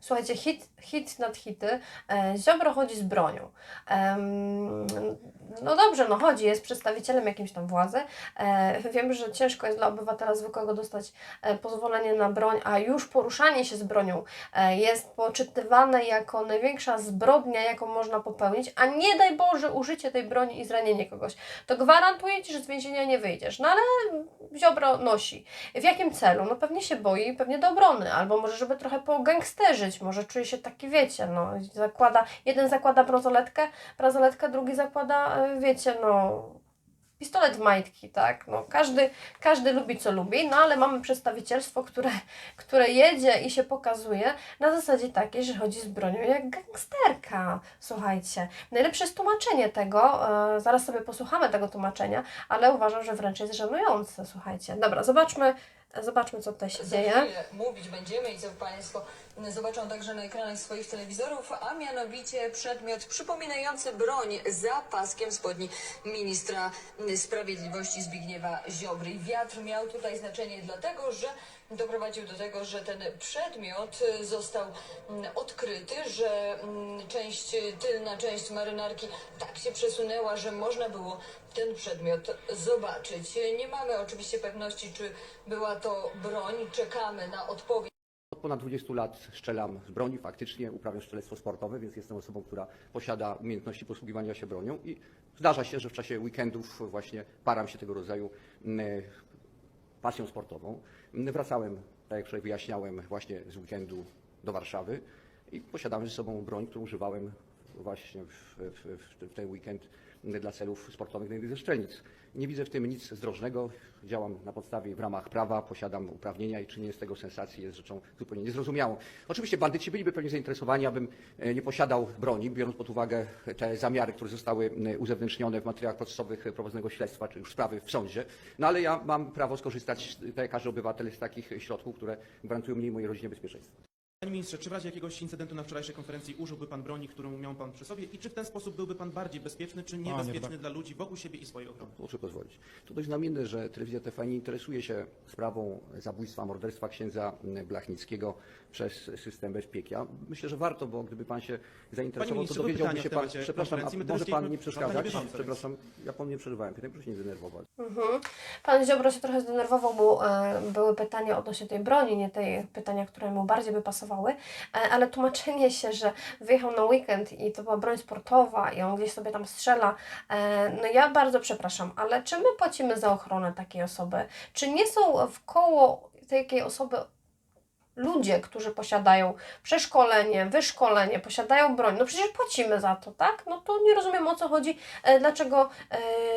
Słuchajcie, hit, hit nad hity. E, Ziobro chodzi z bronią. No dobrze, no chodzi, jest przedstawicielem jakimś tam władzy. E, wiem, że ciężko jest dla obywatela zwykłego dostać e, pozwolenie na broń, a już poruszanie się z bronią jest poczytywane jako największa zbrodnia, jaką można popełnić, a nie daj Boże użycie tej broni i zranienie kogoś. To gwarantuję Ci, że z więzienia nie wyjdziesz. No ale Ziobro nosi. W jakim celu? No pewnie się boi, pewnie do obrony, albo może żeby trochę pogangsterzyć, może czuje się taki, wiecie, no zakłada, jeden zakłada bransoletkę, bransoletkę, drugi zakłada, e, wiecie, no pistolet majtki, tak, no każdy, każdy lubi co lubi, no ale mamy przedstawicielstwo, które, które jedzie i się pokazuje na zasadzie takiej, że chodzi z bronią jak gangsterka, słuchajcie. Najlepsze jest tłumaczenie tego, e, zaraz sobie posłuchamy tego tłumaczenia, ale uważam, że wręcz jest żenujące, słuchajcie. Dobra, zobaczmy, zobaczmy co tutaj się Za dzieje. mówić będziemy i co Państwo zobaczą także na ekranach swoich telewizorów, a mianowicie przedmiot przypominający broń za paskiem spodni ministra sprawiedliwości Zbigniewa Ziobry. Wiatr miał tutaj znaczenie dlatego, że doprowadził do tego, że ten przedmiot został mm, odkryty, że mm, część, tylna część marynarki tak się przesunęła, że można było ten przedmiot zobaczyć. Nie mamy oczywiście pewności, czy była to broń. Czekamy na odpowiedź. Od ponad 20 lat strzelam z broni, faktycznie uprawiam strzelectwo sportowe, więc jestem osobą, która posiada umiejętności posługiwania się bronią i zdarza się, że w czasie weekendów właśnie param się tego rodzaju mm, pasją sportową. Wracałem, tak jak wczoraj wyjaśniałem, właśnie z weekendu do Warszawy i posiadałem ze sobą broń, którą używałem właśnie w, w, w, w ten weekend dla celów sportowych na jednej ze strzelnic. Nie widzę w tym nic zdrożnego. Działam na podstawie w ramach prawa, posiadam uprawnienia i czynienie z tego sensacji jest rzeczą zupełnie niezrozumiałą. Oczywiście bandyci byliby pewnie zainteresowani, abym e, nie posiadał broni, biorąc pod uwagę te zamiary, które zostały e, uzewnętrznione w materiałach procesowych prowadzonego śledztwa, czy już sprawy w sądzie. No ale ja mam prawo skorzystać, tak jak każdy obywatel, z takich środków, które gwarantują mnie i mojej rodzinie bezpieczeństwo. Panie ministrze, czy w razie jakiegoś incydentu na wczorajszej konferencji użyłby pan broni, którą miał pan przy sobie i czy w ten sposób byłby pan bardziej bezpieczny, czy niebezpieczny dla ludzi wokół siebie i swojej ochrony? Proszę pozwolić. To dość znamienne, że telewizja TVN nie interesuje się sprawą zabójstwa, morderstwa księdza Blachnickiego przez system bezpiekia. Myślę, że warto, bo gdyby pan się zainteresował, ministrze, to dowiedziałby pytanie się pan. Przepraszam, a może pan nie pan przeszkadzać? więc- Przepraszam, ja panu nie przerywałem. Pytam, proszę nie denerwować. Mhm. Pan Ziobro się trochę zdenerwował, bo e, były pytania odnośnie tej broni, nie tej pytania, które mu bardziej by pasowały, e, ale tłumaczenie się, że wyjechał na weekend i to była broń sportowa i on gdzieś sobie tam strzela, e, no ja bardzo przepraszam, ale czy my płacimy za ochronę takiej osoby? Czy nie są w koło takiej osoby ludzie, którzy posiadają przeszkolenie, wyszkolenie, posiadają broń, no przecież płacimy za to, tak? No to nie rozumiem o co chodzi, e, dlaczego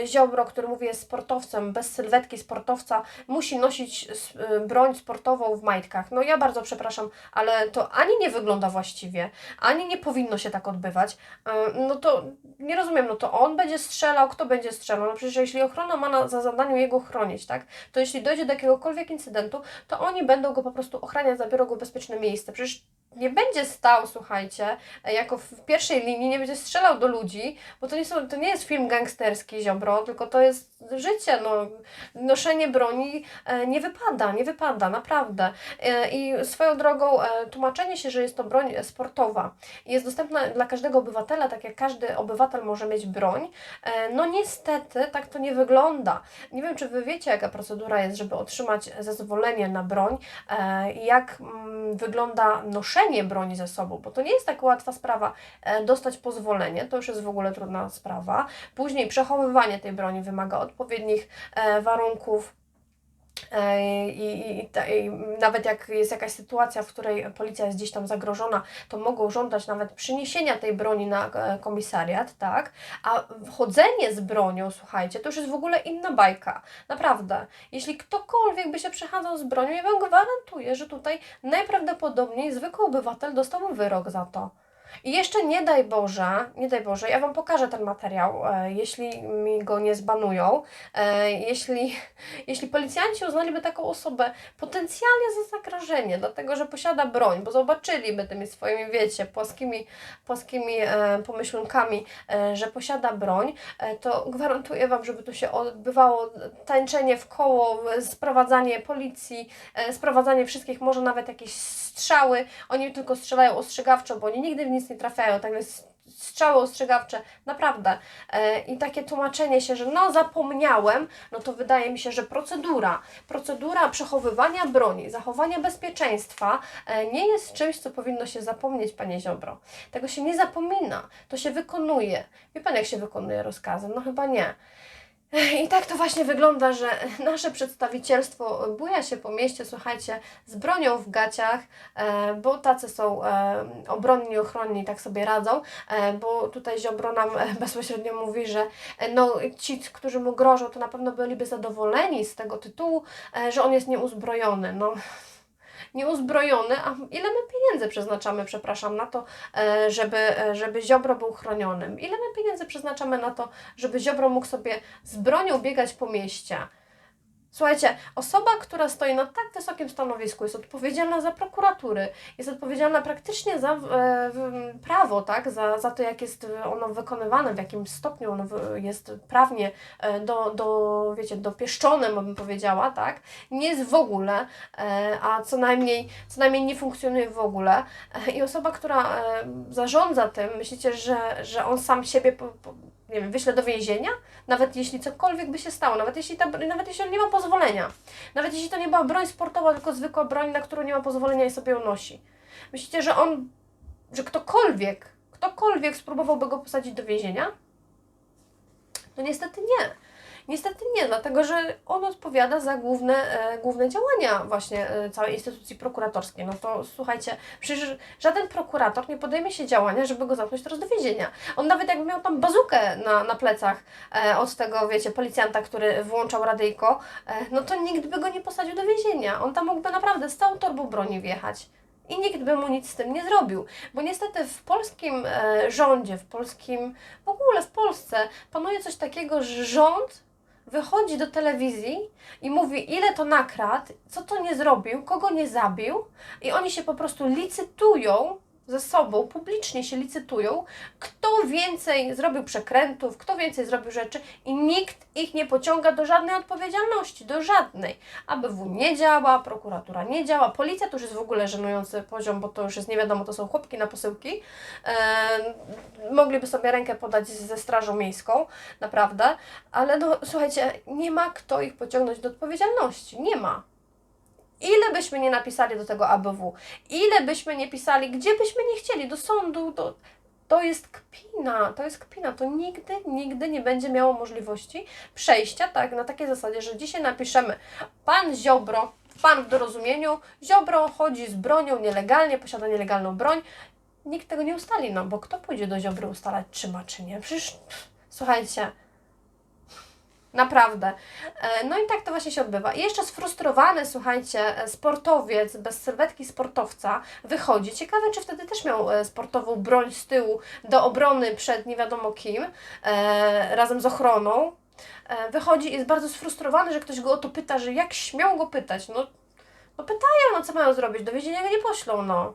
e, Ziobro, który mówi jest sportowcem, bez sylwetki sportowca, musi nosić e, broń sportową w majtkach. No ja bardzo przepraszam, ale to ani nie wygląda właściwie, ani nie powinno się tak odbywać. E, no to nie rozumiem, no to on będzie strzelał, kto będzie strzelał? No przecież jeśli ochrona ma na, za zadaniu jego chronić, tak? To jeśli dojdzie do jakiegokolwiek incydentu, to oni będą go po prostu ochraniać, zabiorą go w bezpieczne miejsce. Przecież nie będzie stał, słuchajcie, jako w pierwszej linii, nie będzie strzelał do ludzi, bo to nie, są, to nie jest film gangsterski, ziobro, tylko to jest życie, no. Noszenie broni e, nie wypada, nie wypada, naprawdę. E, I swoją drogą e, tłumaczenie się, że jest to broń sportowa jest dostępna dla każdego obywatela, tak jak każdy obywatel może mieć broń, no niestety tak to nie wygląda. Nie wiem, czy Wy wiecie, jaka procedura jest, żeby otrzymać zezwolenie na broń jak mm, wygląda noszenie broni ze sobą, bo to nie jest tak łatwa sprawa e, dostać pozwolenie, to już jest w ogóle trudna sprawa. Później przechowywanie tej broni wymaga odpowiednich e, warunków. I, i, I nawet jak jest jakaś sytuacja, w której policja jest gdzieś tam zagrożona, to mogą żądać nawet przyniesienia tej broni na e, komisariat, tak? A chodzenie z bronią, słuchajcie, to już jest w ogóle inna bajka. Naprawdę. Jeśli ktokolwiek by się przechadzał z bronią, ja wam gwarantuję, że tutaj najprawdopodobniej zwykły obywatel dostałby wyrok za to. I jeszcze nie daj Boże, nie daj Boże, ja Wam pokażę ten materiał, e, jeśli mi go nie zbanują, e, jeśli, jeśli policjanci uznaliby taką osobę potencjalnie za zagrożenie, dlatego że posiada broń, bo zobaczyliby tymi swoimi, wiecie, płaskimi, płaskimi e, pomyślunkami, że posiada broń, to gwarantuję Wam, żeby tu się odbywało tańczenie w koło, sprowadzanie policji, sprowadzanie wszystkich, może nawet jakieś strzały, oni tylko strzelają ostrzegawczo, bo oni nigdy w nic nie trafiają, tak więc strzały ostrzegawcze, naprawdę. E, I takie tłumaczenie się, że no zapomniałem, no to wydaje mi się, że procedura, procedura przechowywania broni, zachowania bezpieczeństwa e, nie jest czymś, co powinno się zapomnieć, Panie Ziobro. Tego się nie zapomina, to się wykonuje. Wie Pan, jak się wykonuje rozkazy? No chyba nie. I tak to właśnie wygląda, że nasze przedstawicielstwo buja się po mieście, słuchajcie, z bronią w gaciach, e, bo tacy są e, obronni, ochronni, tak sobie radzą, e, bo tutaj Ziobro nam bezpośrednio mówi, że no, ci, którzy mu grożą, to na pewno byliby zadowoleni z tego tytułu, że on jest nieuzbrojony. No, nieuzbrojony, a ile my pieniędzy przeznaczamy, przepraszam, na to, e, żeby, e, żeby Ziobro był chronionym? Ile my pieniędzy przeznaczamy na to, żeby Ziobro mógł sobie z bronią biegać po mieście? Słuchajcie, osoba, która stoi na tak wysokim stanowisku, jest odpowiedzialna za prokuratury, jest odpowiedzialna praktycznie za e, prawo, tak? za, za to, jak jest ono wykonywane, w jakim stopniu ono jest prawnie e, do, do, wiecie, dopieszczone, bym powiedziała, tak? nie jest w ogóle, e, a co najmniej, co najmniej nie funkcjonuje w ogóle. E, I osoba, która e, zarządza tym, myślicie, że, że on sam siebie po, po, nie wiem, wyśle do więzienia? Nawet jeśli cokolwiek by się stało, nawet jeśli, ta, nawet jeśli on nie ma pozwolenia, nawet jeśli to nie była broń sportowa, tylko zwykła broń, na którą nie ma pozwolenia i sobie ją nosi. Myślicie, że on, że ktokolwiek, ktokolwiek spróbowałby go posadzić do więzienia? No niestety nie. Niestety nie, dlatego że on odpowiada za główne, e, główne działania właśnie e, całej instytucji prokuratorskiej. No to słuchajcie, przecież żaden prokurator nie podejmie się działania, żeby go zamknąć teraz do więzienia. On nawet jakby miał tam bazukę na, na plecach e, od tego, wiecie, policjanta, który włączał radyjko, no to nikt by go nie posadził do więzienia. On tam mógłby naprawdę z całą torbą broni wjechać. I nikt by mu nic z tym nie zrobił. Bo niestety w polskim e, rządzie, w polskim, w ogóle w Polsce panuje coś takiego, że rząd wychodzi do telewizji i mówi, ile to nakradł, co to nie zrobił, kogo nie zabił, i oni się po prostu licytują ze sobą, publicznie się licytują, kto więcej zrobił przekrętów, kto więcej zrobił rzeczy i nikt ich nie pociąga do żadnej odpowiedzialności, do żadnej. ABW nie działa, prokuratura nie działa, policja to już jest w ogóle żenujący poziom, bo to już jest nie wiadomo, to są chłopki na posyłki. E, mogliby sobie rękę podać ze strażą miejską, naprawdę, ale no słuchajcie, nie ma kto ich pociągnąć do odpowiedzialności, nie ma. Ile byśmy nie napisali do tego ABW, ile byśmy nie pisali, gdzie byśmy nie chcieli, do sądu, do... to jest kpina, to jest kpina, to nigdy, nigdy nie będzie miało możliwości przejścia tak na takiej zasadzie, że dzisiaj napiszemy pan Ziobro, pan w dorozumieniu, Ziobro chodzi z bronią nielegalnie, posiada nielegalną broń, nikt tego nie ustali, no bo kto pójdzie do Ziobry ustalać, czy ma, czy nie, przecież, słuchajcie, Naprawdę. E, No i tak to właśnie się odbywa. I jeszcze sfrustrowany, słuchajcie, e, sportowiec bez sylwetki sportowca wychodzi. Ciekawe, czy wtedy też miał e, sportową broń z tyłu do obrony przed nie wiadomo kim, razem z ochroną. Wychodzi i jest bardzo sfrustrowany, że ktoś go o to pyta, że jak śmiał go pytać. No, no pytają, no co mają zrobić? Do więzienia nie poślą, no.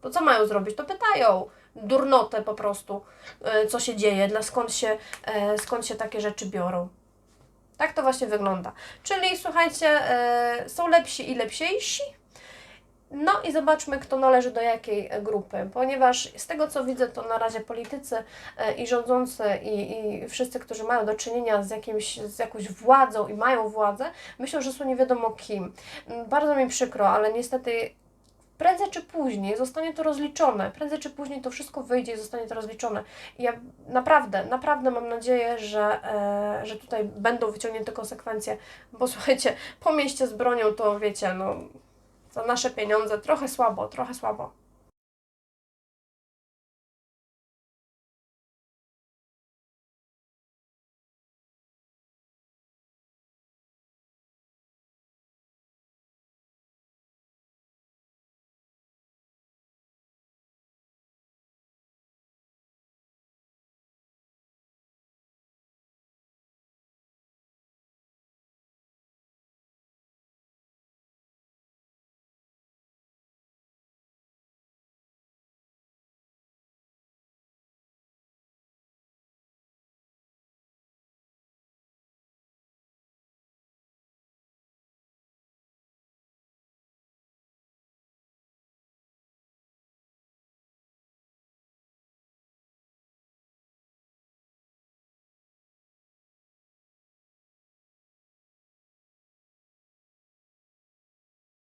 To co mają zrobić? To pytają. Durnotę po prostu, e, co się dzieje, dla skąd się, e, skąd się takie rzeczy biorą. Tak to właśnie wygląda. Czyli słuchajcie, e, są lepsi i lepsiejsi. No i zobaczmy, kto należy do jakiej grupy, ponieważ z tego co widzę, to na razie politycy i rządzący i, i wszyscy, którzy mają do czynienia z, jakimś, z jakąś władzą i mają władzę, myślą, że są nie wiadomo kim. Bardzo mi przykro, ale niestety prędzej czy później zostanie to rozliczone. Prędzej czy później to wszystko wyjdzie i zostanie to rozliczone. I ja naprawdę, naprawdę mam nadzieję, że, e, że tutaj będą wyciągnięte konsekwencje, bo słuchajcie, po mieście z bronią to wiecie, no za nasze pieniądze trochę słabo, trochę słabo.